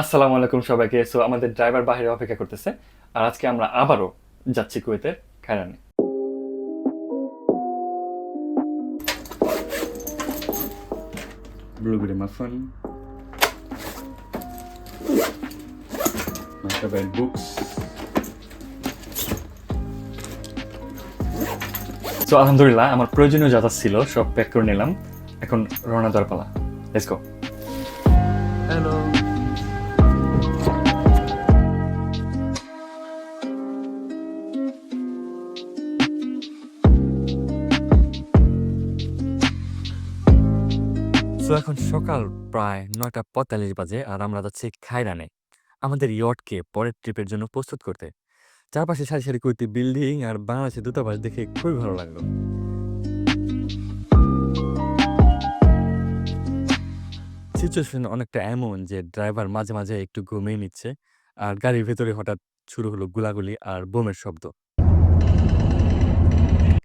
আসসালামু আলাইকুম সবাইকে। সো আমাদের ড্রাইভার বাইরে অপেক্ষা করতেছে। আর আজকে আমরা আবারও যাচ্ছি কুয়েতের খায়রানে। Blueberry muffin my favorite books. So আলহামদুলিল্লাহ আমার প্রয়োজনীয় যা যা ছিল সব প্যাক করে নিলাম। এখন রওনা দেওয়ার পালা। লেটস গো হ্যালো সো এখন সকাল প্রায় নয়টা পঁয়তাল্লিশ বাজে আর আমরা যাচ্ছি খাইরানে, আমাদের ইয়টকে পরের ট্রিপের জন্য প্রস্তুত করতে। চারপাশে সারি সারি কয়েকটি বিল্ডিং আর বাংলাদেশের দূতাবাস দেখে খুবই ভালো লাগল। সিচুয়েশন অনেকটা এমন যে ড্রাইভার মাঝে মাঝে একটু ঘুমিয়ে নিচ্ছে আর গাড়ির ভেতরে হঠাৎ শুরু হলো গুলাগুলি আর বোমের শব্দ।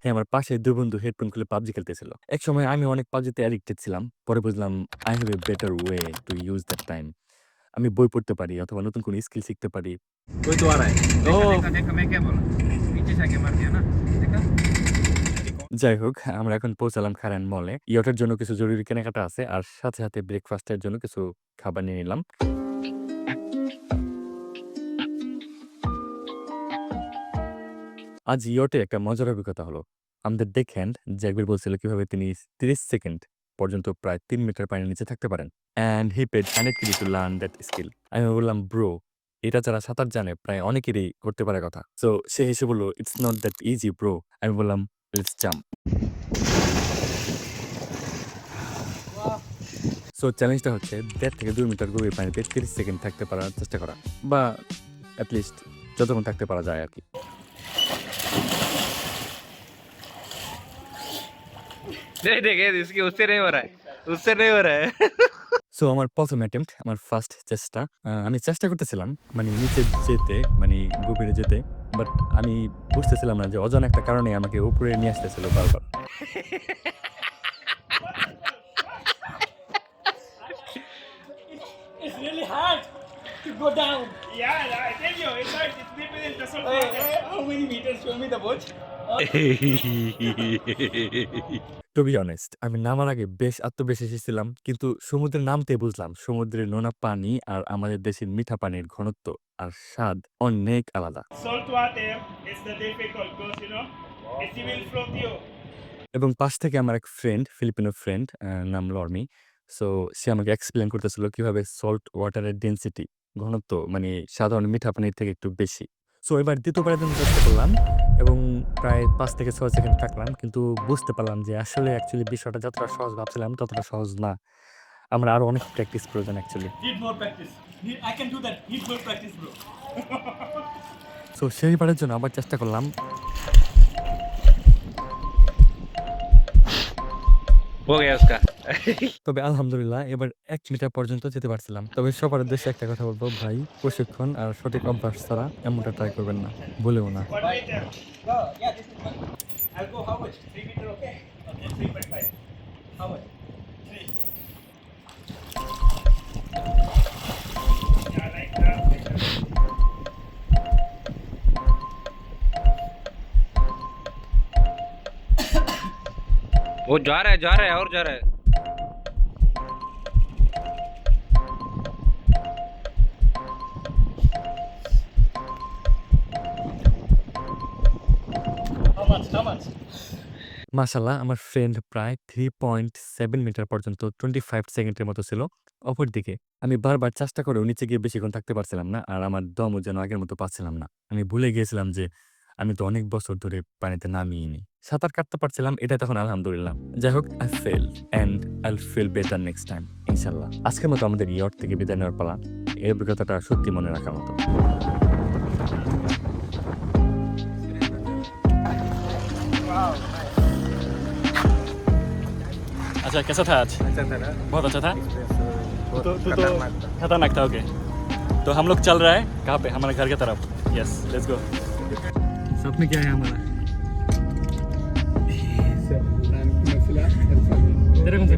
হ্যাঁ আমার পাশে দু বন্ধু হেডফোন খুলে পাবজি খেলতেছিল। এক সময় আমি অনেক পাবজিতে অ্যাডিক্টেড ছিলাম পরে বুঝলাম I have a better way to use that time আমি বই পড়তে পারি অথবা নতুন কোনো স্কিল শিখতে পারি। ওই তো আর যাই হোক আমরা এখন পৌঁছালাম খারান মলে ইয়টার জন্য কিছু জরুরি কেনাকাটা আছে আর সাথে সাথে ব্রেকফাস্টের জন্য কিছু খাবার নিয়ে নিলাম। আজ ইয়টে একটা মজার অভিজ্ঞতা হলো। আমাদের দেখেন জ্যাকবির বলছিল কীভাবে তিনি তিরিশ সেকেন্ড পর্যন্ত প্রায় তিন মিটার পানির নিচে থাকতে পারেন। And he paid hundred to learn that skill আমি বললাম ব্রো এটা যারা সাঁতার জানে, প্রায় অনেকেরই করতে পারে কথা। সো সে হেসে বলল it's not that easy bro আমি বললাম লেটস জাম্প সো চ্যালেঞ্জটা হচ্ছে দেড় থেকে দুই মিটার গভীর পানিতে তিরিশ সেকেন্ড থাকতে পারার চেষ্টা করা। বা অ্যাটলিস্ট যতক্ষণ থাকতে পারা যায় আর কি। नहीं देखे इसकी उससे नहीं हो रहा है उससे नहीं हो रहा है সো আমার প্রথম অ্যাটেম্প্ট আমার ফার্স্ট চেষ্টা আহ, আমি চেষ্টা করতেছিলাম মানে নিচে যেতে মানে গভীরে যেতে বাট আমি বুঝতেছিলাম না যে অজানা একটা কারণে আমাকে উপরে নিয়ে আসতেছিল বারবার It's really hard to go down. Yeah, I tell you, it's hard. It's deeper than the salt Hey, water. hey, how many meters? Show me the boat. To be honest আমি নামার আগে বেশ আত্মবিশ্বাসী ছিলাম কিন্তু সমুদ্রে নামতে বুঝলাম সমুদ্রের নোনা পানি আর আমাদের দেশের মিঠা পানির ঘনত্ব আর স্বাদ অনেক আলাদা. এবং পাশ থেকে আমার এক ফ্রেন্ড ফিলিপিনো ফ্রেন্ড নাম লর্মি সো সে আমাকে এক্সপ্লেন করতেছিল কীভাবে সল্ট ওয়াটারের ডেন্সিটি ঘনত্ব মানে সাধারণ মিঠা পানির থেকে একটু বেশি সো এবার দ্বিতীয়বারের জন্য চেষ্টা করলাম এবং প্রায় পাঁচ থেকে ছয় সেকেন্ড থাকলাম। কিন্তু বুঝতে পারলাম যে আসলে অ্যাকচুয়ালি বিষয়টা যতটা সহজ ভাবছিলাম ততটা সহজ না। আমরা আরও অনেক প্র্যাকটিস প্রয়োজন অ্যাকচুয়ালি. সো সেইবারের জন্য আবার চেষ্টা করলাম। তবে আলহামদুলিল্লাহ এবার এক মিটার পর্যন্ত যেতে পারছিলাম তবে সবার উদ্দেশ্যে একটা কথা বলব ভাই প্রশিক্ষণ আর সঠিক অভ্যাস ছাড়া এমনটা ট্রাই করবেন না বলেও না. I'll go how much? 3 meter, okay? Okay, three point five. How much? वो जा रहा है जा रहा है और जा रहा है How much? How much? মাশাল্লাহ আমার ফ্রেন্ড প্রায় থ্রি পয়েন্ট সেভেন মিটার পর্যন্ত টোয়েন্টি ফাইভ সেকেন্ডের মতো ছিল অপরদিকে আমি বারবার চেষ্টা করেও নিচে গিয়ে বেশিক্ষণ থাকতে পারছিলাম না আর আমার দমও যেন আগের মতো পাচ্ছিলাম না আমি ভুলে গিয়েছিলাম যে আমি তো অনেক বছর ধরে পানিতে নামিয়ে সাঁতার কাটতে পারছিলাম এটা তখন আলহামদুলিল্লাহ যাই হোক I fail and I feel better next time ইনশাল্লাহ আজকের মতো আমাদের ইয়র্ক থেকে বিদায় নেওয়ার পালা এই অভিজ্ঞতাটা সত্যি মনে রাখার মতো अच्छा कैसा था आज अच्छा था ना बहुत अच्छा था तो तो- तो- तो- खतरनाक था ओके तो हम लोग चल रहा है कहाँ पे हमारे घर की तरफ यस लेट्स गो सपने में क्या है हमारा? तेरा कौन सा